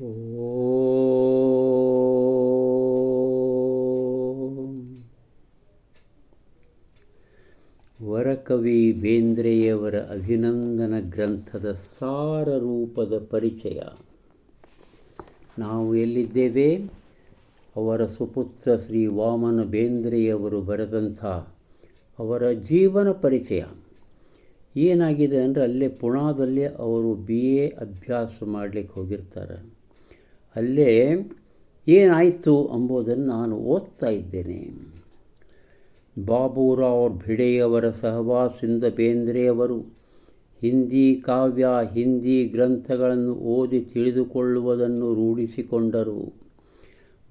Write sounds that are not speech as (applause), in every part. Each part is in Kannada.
ವರಕವಿ ಬೇಂದ್ರೆಯವರ ಅಭಿನಂದನ ಗ್ರಂಥದ ಸಾರ ರೂಪದ ಪರಿಚಯ. ನಾವು ಎಲ್ಲಿದ್ದೇವೆ? ಅವರ ಸುಪುತ್ರ ಶ್ರೀ ವಾಮನ ಬೇಂದ್ರೆಯವರು ಬರೆದಂಥ ಅವರ ಜೀವನ ಪರಿಚಯ. ಏನಾಗಿದೆ ಅಂದರೆ ಅಲ್ಲೇ ಪುಣಾದಲ್ಲಿ ಅವರು ಬಿ ಎ ಅಭ್ಯಾಸ ಮಾಡಲಿಕ್ಕೆ ಹೋಗಿರ್ತಾರೆ. ಅಲ್ಲೇ ಏನಾಯಿತು ಎಂಬುದನ್ನು ನಾನು ಓದ್ತಾ ಇದ್ದೇನೆ. ಬಾಬುರಾವ್ ಭಿಡೆಯವರ ಸಹವಾಸದಿಂದ ಬೇಂದ್ರೆಯವರು ಹಿಂದಿ ಕಾವ್ಯ, ಹಿಂದಿ ಗ್ರಂಥಗಳನ್ನು ಓದಿ ತಿಳಿದುಕೊಳ್ಳುವುದನ್ನು ರೂಢಿಸಿಕೊಂಡರು.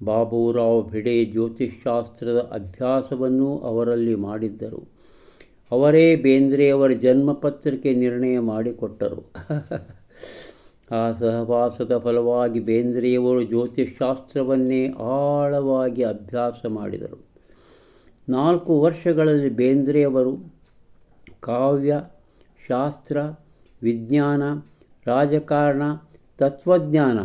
ಬಾಬುರಾವ್ ಭಿಡೆ ಜ್ಯೋತಿಷ್ಶಾಸ್ತ್ರದ ಅಭ್ಯಾಸವನ್ನು ಅವರಲ್ಲಿ ಮಾಡಿದ್ದರು. ಅವರೇ ಬೇಂದ್ರೆಯವರ ಜನ್ಮಪತ್ರಿಕೆ ನಿರ್ಣಯ ಮಾಡಿಕೊಟ್ಟರು. ಆ ಸಹವಾಸದ ಫಲವಾಗಿ ಬೇಂದ್ರೆಯವರು ಜ್ಯೋತಿಷಾಸ್ತ್ರವನ್ನೇ ಆಳವಾಗಿ ಅಭ್ಯಾಸ ಮಾಡಿದರು. ನಾಲ್ಕು ವರ್ಷಗಳಲ್ಲಿ ಬೇಂದ್ರೆಯವರು ಕಾವ್ಯ, ಶಾಸ್ತ್ರ, ವಿಜ್ಞಾನ, ರಾಜಕಾರಣ, ತತ್ವಜ್ಞಾನ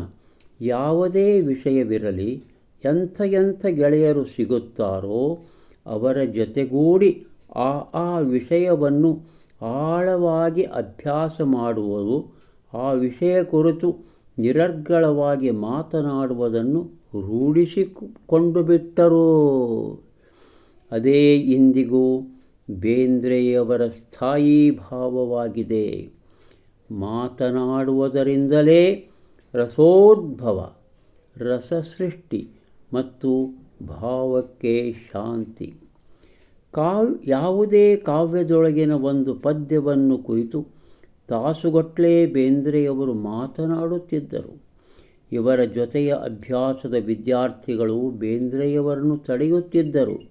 ಯಾವುದೇ ವಿಷಯವಿರಲಿ ಎಂಥ ಎಂಥ ಗೆಳೆಯರು ಸಿಗುತ್ತಾರೋ ಅವರ ಜೊತೆಗೂಡಿ ಆ ಆ ವಿಷಯವನ್ನು ಆಳವಾಗಿ ಅಭ್ಯಾಸ ಮಾಡುವುದು ಆ ವಿಷಯ ಕುರಿತು ನಿರರ್ಗಳವಾಗಿ ಮಾತನಾಡುವುದನ್ನು ರೂಢಿಸಿಕೊಂಡು ಬಿಟ್ಟರು. ಅದೇ ಇಂದಿಗೂ ಬೇಂದ್ರೆಯವರ ಸ್ಥಾಯಿ ಭಾವವಾಗಿದೆ. ಮಾತನಾಡುವುದರಿಂದಲೇ ರಸೋದ್ಭವ, ರಸಸೃಷ್ಟಿ ಮತ್ತು ಭಾವಕ್ಕೆ ಶಾಂತಿ. ಕಾವ್ ಯಾವುದೇ ಕಾವ್ಯದೊಳಗಿನ ಒಂದು ಪದ್ಯವನ್ನು ಕುರಿತು ತಾಸುಗಟ್ಟಲೆ ಬೇಂದ್ರೆಯವರು ಮಾತನಾಡುತ್ತಿದ್ದರು. ಇವರ ಜೊತೆಯ ಅಭ್ಯಾಸದ ವಿದ್ಯಾರ್ಥಿಗಳು ಬೇಂದ್ರೆಯವರನ್ನು ತಡೆಯುತ್ತಿದ್ದರು.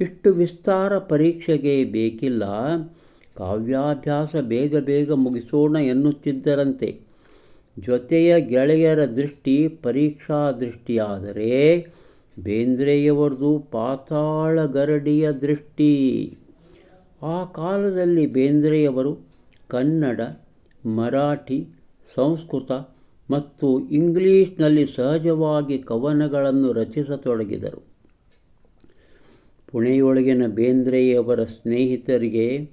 ಇಷ್ಟು ವಿಸ್ತಾರ ಪರೀಕ್ಷೆಗೆ ಬೇಕಿಲ್ಲ. ಕಾವ್ಯಾಭ್ಯಾಸ ಬೇಗ ಬೇಗ ಮುಗಿಸೋಣ ಎನ್ನುತ್ತಿದ್ದರಂತೆ. ಜೊತೆಯ ಗೆಳೆಯರ ದೃಷ್ಟಿ ಪರೀಕ್ಷಾ ದೃಷ್ಟಿಯಾದರೆ ಬೇಂದ್ರೆಯವರದು ಪಾತಾಳ ಗರಡಿಯ ದೃಷ್ಟಿ. ಆ ಕಾಲದಲ್ಲಿ ಬೇಂದ್ರೆಯವರು ಕನ್ನಡ, ಮರಾಠಿ, ಸಂಸ್ಕೃತ ಮತ್ತು ಇಂಗ್ಲಿಷ್ನಲ್ಲಿ ಸಹಜವಾಗಿ ಕವನಗಳನ್ನು ರಚಿಸತೊಡಗಿದರು. ಪುಣೆಯೊಳಗಿನ ಬೇಂದ್ರೆಯವರ ಸ್ನೇಹಿತರಿಗೆ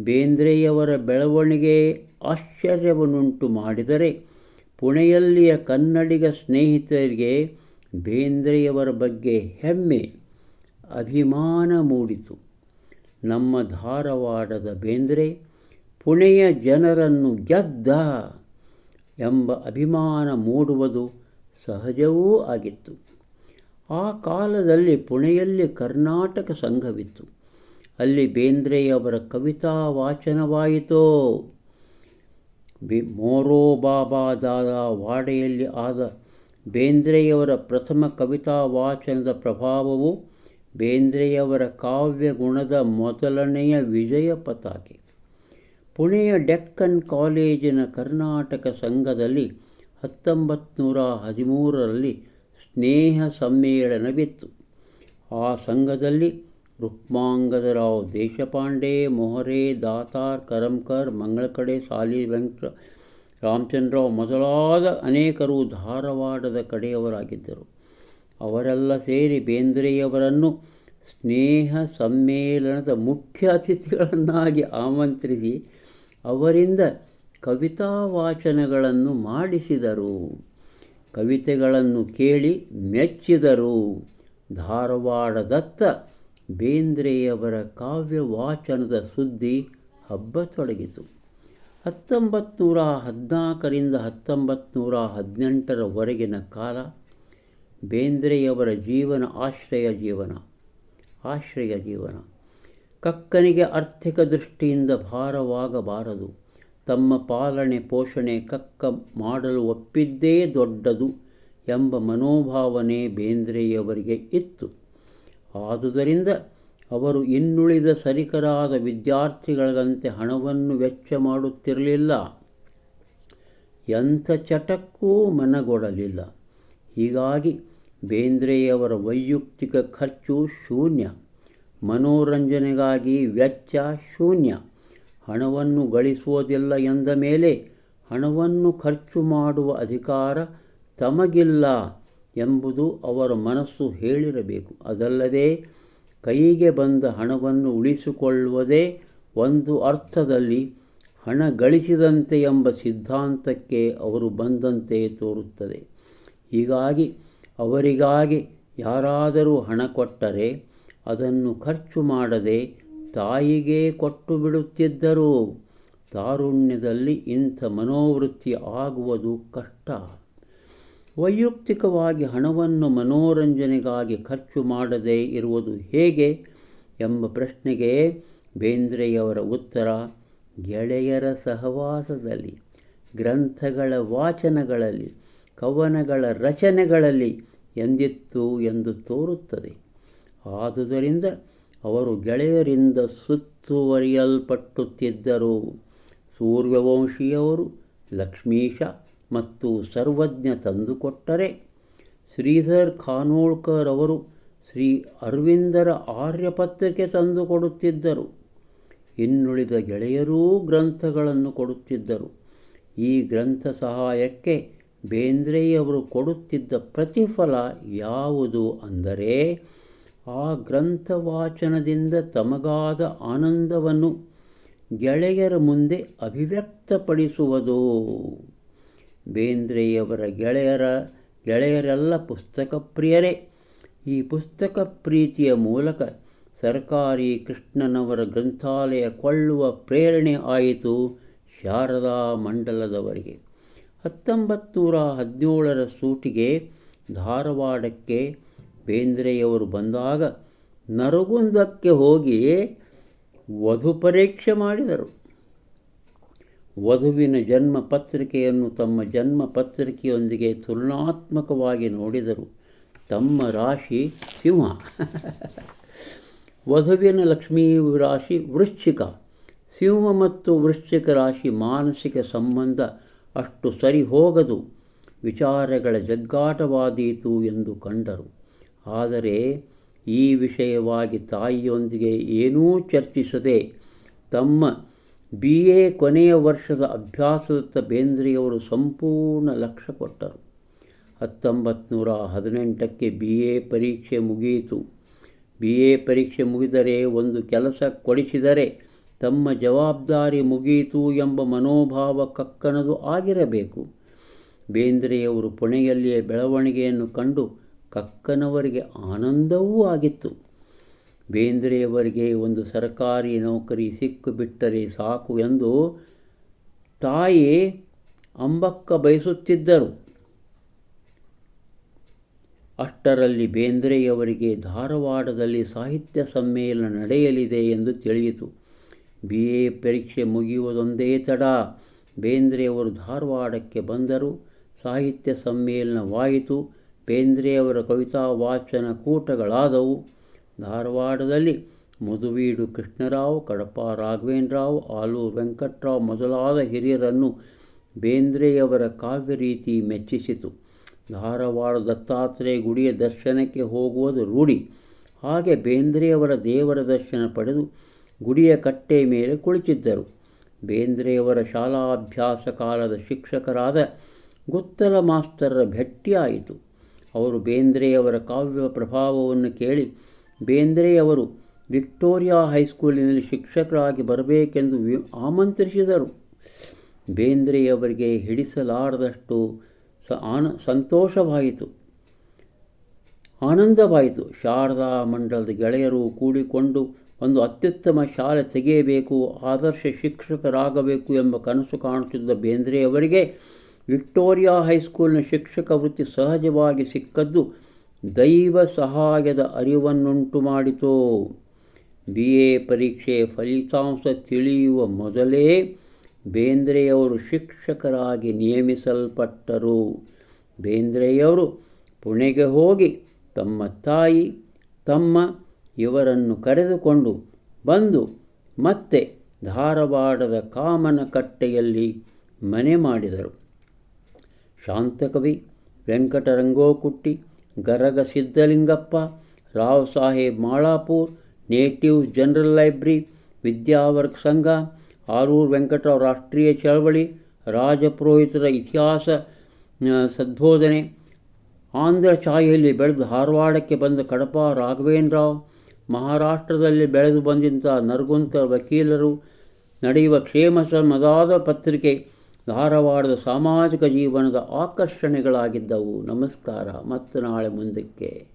ಬೇಂದ್ರೆಯವರ ಬೆಳವಣಿಗೆ ಆಶ್ಚರ್ಯವನ್ನುಂಟು ಮಾಡಿದರೆ, ಪುಣೆಯಲ್ಲಿಯ ಕನ್ನಡಿಗ ಸ್ನೇಹಿತರಿಗೆ ಬೇಂದ್ರೆಯವರ ಬಗ್ಗೆ ಹೆಮ್ಮೆ, ಅಭಿಮಾನ ಮೂಡಿತು. ನಮ್ಮ ಧಾರವಾಡದ ಬೇಂದ್ರೆ ಪುಣೆಯ ಜನರನ್ನು ಗೆದ್ದ ಎಂಬ ಅಭಿಮಾನ ಮೂಡುವುದು ಸಹಜವೂ ಆಗಿತ್ತು. ಆ ಕಾಲದಲ್ಲಿ ಪುಣೆಯಲ್ಲಿ ಕರ್ನಾಟಕ ಸಂಘವಿತ್ತು. ಅಲ್ಲಿ ಬೇಂದ್ರೆಯವರ ಕವಿತಾ ವಾಚನವಾಯಿತೋ. ಬಿ ಮೋರೋ ಬಾಬಾ ದಾದ ವಾಡೆಯಲ್ಲಿ ಆದ ಬೇಂದ್ರೆಯವರ ಪ್ರಥಮ ಕವಿತಾ ವಾಚನದ ಪ್ರಭಾವವು ಬೇಂದ್ರೆಯವರ ಕಾವ್ಯ ಗುಣದ ಮೊದಲನೆಯ ವಿಜಯ ಪತಾಕೆ. ಪುಣೆಯ ಡೆಕ್ಕನ್ ಕಾಲೇಜಿನ ಕರ್ನಾಟಕ ಸಂಘದಲ್ಲಿ ಹತ್ತೊಂಬತ್ತು ನೂರ ಹದಿಮೂರರಲ್ಲಿ ಸ್ನೇಹ ಸಮ್ಮೇಳನವಿತ್ತು. ಆ ಸಂಘದಲ್ಲಿ ರುಕ್ಮಾಂಗದರಾವ್ ದೇಶಪಾಂಡೆ, ಮೊಹರೆ, ದಾತಾರ್ ಕರಂಕರ್, ಮಂಗಳಕಡೆ, ಸಾಲಿ ವೆಂಕಟ ರಾಮಚಂದ್ರರಾವ್ ಮೊದಲಾದ ಅನೇಕರು ಧಾರವಾಡದ ಕಡೆಯವರಾಗಿದ್ದರು. ಅವರೆಲ್ಲ ಸೇರಿ ಬೇಂದ್ರೆಯವರನ್ನು ಸ್ನೇಹ ಸಮ್ಮೇಳನದ ಮುಖ್ಯ ಅತಿಥಿಗಳನ್ನಾಗಿ ಆಮಂತ್ರಿಸಿ ಅವರಿಂದ ಕವಿತಾ ವಾಚನಗಳನ್ನು ಮಾಡಿಸಿದರು. ಕವಿತೆಗಳನ್ನು ಕೇಳಿ ಮೆಚ್ಚಿದರು. ಧಾರವಾಡದತ್ತ ಬೇಂದ್ರೆಯವರ ಕಾವ್ಯ ವಾಚನದ ಸುದ್ದಿ ಹಬ್ಬತೊಡಗಿತು ಹತ್ತೊಂಬತ್ತು ನೂರ ಹದಿನಾಲ್ಕರಿಂದ ಹತ್ತೊಂಬತ್ತು ನೂರ ಹದಿನೆಂಟರವರೆಗಿನ ಕಾಲ ಬೇಂದ್ರೆಯವರ ಜೀವನ ಆಶ್ರಯ ಜೀವನ ಆಶ್ರಯ ಜೀವನ. ಕಕ್ಕನಿಗೆ ಆರ್ಥಿಕ ದೃಷ್ಟಿಯಿಂದ ಭಾರವಾಗಬಾರದು. ತಮ್ಮ ಪಾಲನೆ ಪೋಷಣೆ ಕಕ್ಕ ಮಾಡಲು ಒಪ್ಪಿದ್ದೇ ದೊಡ್ಡದು ಎಂಬ ಮನೋಭಾವನೆ ಬೇಂದ್ರೆಯವರಿಗೆ ಇತ್ತು. ಆದುದರಿಂದ ಅವರು ಇನ್ನುಳಿದ ಸರಿಕರಾದ ವಿದ್ಯಾರ್ಥಿಗಳಂತೆ ಹಣವನ್ನು ವೆಚ್ಚ ಮಾಡುತ್ತಿರಲಿಲ್ಲ. ಎಂಥ ಚಟಕ್ಕೂ ಮನಗೊಡಲಿಲ್ಲ. ಹೀಗಾಗಿ ಬೇಂದ್ರೆಯವರ ವೈಯಕ್ತಿಕ ಖರ್ಚು ಶೂನ್ಯ. ಮನೋರಂಜನೆಗಾಗಿ ವೆಚ್ಚ ಶೂನ್ಯ. ಹಣವನ್ನು ಗಳಿಸುವುದಿಲ್ಲ ಎಂದ ಮೇಲೆ ಹಣವನ್ನು ಖರ್ಚು ಮಾಡುವ ಅಧಿಕಾರ ತಮಗಿಲ್ಲ ಎಂಬುದು ಅವರ ಮನಸ್ಸು ಹೇಳಿರಬೇಕು. ಅದಲ್ಲದೆ ಕೈಗೆ ಬಂದ ಹಣವನ್ನು ಉಳಿಸಿಕೊಳ್ಳುವುದೇ ಒಂದು ಅರ್ಥದಲ್ಲಿ ಹಣ ಗಳಿಸಿದಂತೆ ಎಂಬ ಸಿದ್ಧಾಂತಕ್ಕೆ ಅವರು ಬಂದಂತೆ ತೋರುತ್ತದೆ. ಹೀಗಾಗಿ ಅವರಿಗಾಗಿ ಯಾರಾದರೂ ಹಣ ಕೊಟ್ಟರೆ ಅದನ್ನು ಖರ್ಚು ಮಾಡದೆ ತಾಯಿಗೆ ಕೊಟ್ಟು ಬಿಡುತ್ತಿದ್ದರು ತಾರುಣ್ಯದಲ್ಲಿ ಇಂಥ ಮನೋವೃತ್ತಿ ಆಗುವುದು ಕಷ್ಟ. ವೈಯಕ್ತಿಕವಾಗಿ ಹಣವನ್ನು ಮನೋರಂಜನೆಗಾಗಿ ಖರ್ಚು ಮಾಡದೇ ಇರುವುದು ಹೇಗೆ ಎಂಬ ಪ್ರಶ್ನೆಗೆ ಬೇಂದ್ರೆಯವರ ಉತ್ತರ, ಗೆಳೆಯರ ಸಹವಾಸದಲ್ಲಿ, ಗ್ರಂಥಗಳ ವಾಚನಗಳಲ್ಲಿ, ಕವನಗಳ ರಚನೆಗಳಲ್ಲಿ ಎಂದಿತ್ತು ಎಂದು ತೋರುತ್ತದೆ. ಆದುದರಿಂದ ಅವರು ಗೆಳೆಯರಿಂದ ಸುತ್ತುವರಿಯಲ್ಪಟ್ಟುತ್ತಿದ್ದರು. ಸೂರ್ಯವಂಶಿಯವರು ಲಕ್ಷ್ಮೀಶ ಮತ್ತು ಸರ್ವಜ್ಞ ತಂದುಕೊಟ್ಟರೆ ಶ್ರೀಧರ್ ಖಾನೋಳ್ಕರ್ ಅವರು ಶ್ರೀ ಅರವಿಂದರ ಆರ್ಯಪತ್ರಿಕೆ ತಂದುಕೊಡುತ್ತಿದ್ದರು. ಇನ್ನುಳಿದ ಗೆಳೆಯರೂ ಗ್ರಂಥಗಳನ್ನು ಕೊಡುತ್ತಿದ್ದರು. ಈ ಗ್ರಂಥ ಸಹಾಯಕ್ಕೆ ಬೇಂದ್ರೆಯವರು ಕೊಡುತ್ತಿದ್ದ ಪ್ರತಿಫಲ ಯಾವುದು ಅಂದರೆ ಆ ಗ್ರಂಥ ವಾಚನದಿಂದ ತಮಗಾದ ಆನಂದವನ್ನು ಗೆಳೆಯರ ಮುಂದೆ ಅಭಿವ್ಯಕ್ತಪಡಿಸುವುದು. ಬೇಂದ್ರೆಯವರ ಗೆಳೆಯರ, ಗೆಳೆಯರೆಲ್ಲ ಪುಸ್ತಕ ಪ್ರಿಯರೇ, ಈ ಪುಸ್ತಕ ಪ್ರೀತಿಯ ಮೂಲಕ ಸರ್ಕಾರಿ ಕೃಷ್ಣನವರ ಗ್ರಂಥಾಲಯ ಕೊಳ್ಳುವ ಪ್ರೇರಣೆ ಆಯಿತು ಶಾರದಾ ಮಂಡಲದವರಿಗೆ. ಹತ್ತೊಂಬತ್ತು ನೂರ ಹದಿನೇಳರ ಸೂಟಿಗೆ ಧಾರವಾಡಕ್ಕೆ ಬೇಂದ್ರೆಯವರು ಬಂದಾಗ ನರಗುಂದಕ್ಕೆ ಹೋಗಿ ವಧು ಪರೀಕ್ಷೆ ಮಾಡಿದರು. ವಧುವಿನ ಜನ್ಮ ಪತ್ರಿಕೆಯನ್ನು ತಮ್ಮ ಜನ್ಮ ಪತ್ರಿಕೆಯೊಂದಿಗೆ ತುಲನಾತ್ಮಕವಾಗಿ ನೋಡಿದರು. ತಮ್ಮ ರಾಶಿ ಸಿಂಹ. (laughs) ವಧುವಿನ ಲಕ್ಷ್ಮೀ ರಾಶಿ ವೃಶ್ಚಿಕ. ಸಿಂಹ ಮತ್ತು ವೃಶ್ಚಿಕ ರಾಶಿ ಮಾನಸಿಕ ಸಂಬಂಧ ಅಷ್ಟು ಸರಿ ಹೋಗದು, ವಿಚಾರಗಳ ಜಗ್ಗಾಟವಾದೀತು ಎಂದು ಕಂಡರು. ಆದರೆ ಈ ವಿಷಯವಾಗಿ ತಾಯಿಯೊಂದಿಗೆ ಏನೂ ಚರ್ಚಿಸದೆ ತಮ್ಮ ಬಿ ಎ ಕೊನೆಯ ವರ್ಷದ ಅಭ್ಯಾಸದತ್ತ ಬೇಂದ್ರೆಯವರು ಸಂಪೂರ್ಣ ಲಕ್ಷ್ಯ ಕೊಟ್ಟರು. ಹತ್ತೊಂಬತ್ತು ನೂರ ಹದಿನೆಂಟಕ್ಕೆ ಬಿ ಎ ಪರೀಕ್ಷೆ ಮುಗಿಯಿತು. ಬಿ ಎ ಪರೀಕ್ಷೆ ಮುಗಿದರೆ ಒಂದು ಕೆಲಸ ಕೊಡಿಸಿದರೆ ತಮ್ಮ ಜವಾಬ್ದಾರಿ ಮುಗಿಯಿತು ಎಂಬ ಮನೋಭಾವ ಕಕ್ಕನದು ಆಗಿರಬೇಕು. ಬೇಂದ್ರೆಯವರು ಪುಣೆಯಲ್ಲಿಯೇ ಬೆಳವಣಿಗೆಯನ್ನು ಕಂಡು ಕಕ್ಕನವರಿಗೆ ಆನಂದವೂ ಆಗಿತ್ತು. ಬೇಂದ್ರೆಯವರಿಗೆ ಒಂದು ಸರ್ಕಾರಿ ನೌಕರಿ ಸಿಕ್ಕು ಬಿಟ್ಟರೆ ಸಾಕು ಎಂದು ತಾಯಿ ಅಂಬಕ್ಕ ಬಯಸುತ್ತಿದ್ದರು. ಅಷ್ಟರಲ್ಲಿ ಬೇಂದ್ರೆಯವರಿಗೆ ಧಾರವಾಡದಲ್ಲಿ ಸಾಹಿತ್ಯ ಸಮ್ಮೇಳನ ನಡೆಯಲಿದೆ ಎಂದು ತಿಳಿಯಿತು. ಬಿ. ಎ. ಪರೀಕ್ಷೆ ಮುಗಿಯುವುದೊಂದೇ ತಡ ಬೇಂದ್ರೆಯವರು ಧಾರವಾಡಕ್ಕೆ ಬಂದರು. ಸಾಹಿತ್ಯ ಸಮ್ಮೇಳನವಾಯಿತು. ಬೇಂದ್ರೆಯವರ ಕವಿತಾ ವಾಚನ ಕೂಟಗಳಾದವು. ಧಾರವಾಡದಲ್ಲಿ ಮಧುವೀಡು ಕೃಷ್ಣರಾವ್ ಕಡಪ ರಾಘವೇಂದ್ರರಾವ್, ಆಲೂರು ವೆಂಕಟರಾವ್ ಮೊದಲಾದ ಹಿರಿಯರನ್ನು ಬೇಂದ್ರೆಯವರ ಕಾವ್ಯ ರೀತಿ ಮೆಚ್ಚಿಸಿತು. ಧಾರವಾಡ ದತ್ತಾತ್ರೇಯ ಗುಡಿಯ ದರ್ಶನಕ್ಕೆ ಹೋಗುವುದು ರೂಢಿ. ಹಾಗೆ ಬೇಂದ್ರೆಯವರ ದೇವರ ದರ್ಶನ ಪಡೆದು ಗುಡಿಯ ಕಟ್ಟೆ ಮೇಲೆ ಕುಳಿತಿದ್ದರು. ಬೇಂದ್ರೆಯವರ ಶಾಲಾಭ್ಯಾಸ ಕಾಲದ ಶಿಕ್ಷಕರಾದ ಗುತ್ತಲ ಮಾಸ್ತರರ ಭೇಟಿಯಾಯಿತು. ಅವರು ಬೇಂದ್ರೆಯವರ ಕಾವ್ಯ ಪ್ರಭಾವವನ್ನು ಕೇಳಿ, ಬೇಂದ್ರೆಯವರು ವಿಕ್ಟೋರಿಯಾ ಹೈಸ್ಕೂಲಿನಲ್ಲಿ ಶಿಕ್ಷಕರಾಗಿ ಬರಬೇಕೆಂದು ಆಮಂತ್ರಿಸಿದರು. ಬೇಂದ್ರೆಯವರಿಗೆ ಹಿಡಿಸಲಾರದಷ್ಟು ಸ, ಆನ, ಸಂತೋಷವಾಯಿತು. ಆನಂದವಾಯಿತು. ಶಾರದಾ ಮಂಡಲದ ಗೆಳೆಯರು ಕೂಡಿಕೊಂಡು ಒಂದು ಅತ್ಯುತ್ತಮ ಶಾಲೆ ತೆಗೆಯಬೇಕು, ಆದರ್ಶ ಶಿಕ್ಷಕರಾಗಬೇಕು ಎಂಬ ಕನಸು ಕಾಣುತ್ತಿದ್ದ ಬೇಂದ್ರೆಯವರಿಗೆ ವಿಕ್ಟೋರಿಯಾ ಹೈಸ್ಕೂಲ್ನ ಶಿಕ್ಷಕ ವೃತ್ತಿ ಸಹಜವಾಗಿ ಸಿಕ್ಕದ್ದು ದೈವ ಸಹಾಯದ ಅರಿವನ್ನುಂಟು ಮಾಡಿತು. ಬಿ ಎ ಪರೀಕ್ಷೆ ಫಲಿತಾಂಶ ತಿಳಿಯುವ ಮೊದಲೇ ಬೇಂದ್ರೆಯವರು ಶಿಕ್ಷಕರಾಗಿ ನೇಮಿಸಲ್ಪಟ್ಟರು. ಬೇಂದ್ರೆಯವರು ಪುಣೆಗೆ ಹೋಗಿ ತಮ್ಮ ತಾಯಿ, ತಮ್ಮ ಇವರನ್ನು ಕರೆದುಕೊಂಡು ಬಂದು ಮತ್ತೆ ಧಾರವಾಡದ ಕಾಮನಕಟ್ಟೆಯಲ್ಲಿ ಮನೆ ಮಾಡಿದರು. Shantakavi ವೆಂಕಟರಂಗೋಕುಟ್ಟಿ, Garaga Siddhalingappa, Rao Saheb Malapur, native general library ವಿದ್ಯಾವರ್ಗ ಸಂಘ, ಆರೂರು ವೆಂಕಟರಾವ್ ರಾಷ್ಟ್ರೀಯ ಚಳವಳಿ ರಾಜಪುರೋಹಿತರ ಇತಿಹಾಸ ಸದ್ಬೋಧನೆ, ಆಂಧ್ರ ಛಾಯೆಯಲ್ಲಿ ಬೆಳೆದು ಧಾರವಾಡಕ್ಕೆ ಬಂದ ಕಡಪ ರಾಘವೇಂದ್ರರಾವ್ ಮಹಾರಾಷ್ಟ್ರದಲ್ಲಿ ಬೆಳೆದು ಬಂದಂಥ ನರಗುಂತ ವಕೀಲರು, ನಡೆಯುವ ಕ್ಷೇಮ ಮದಾದ ಪತ್ರಿಕೆ ಧಾರವಾಡದ ಸಾಮಾಜಿಕ ಜೀವನದ ಆಕರ್ಷಣೆಗಳಾಗಿದ್ದವು. ನಮಸ್ಕಾರ. ಮತ್ತು ನಾಳೆ ಮುಂದಕ್ಕೆ.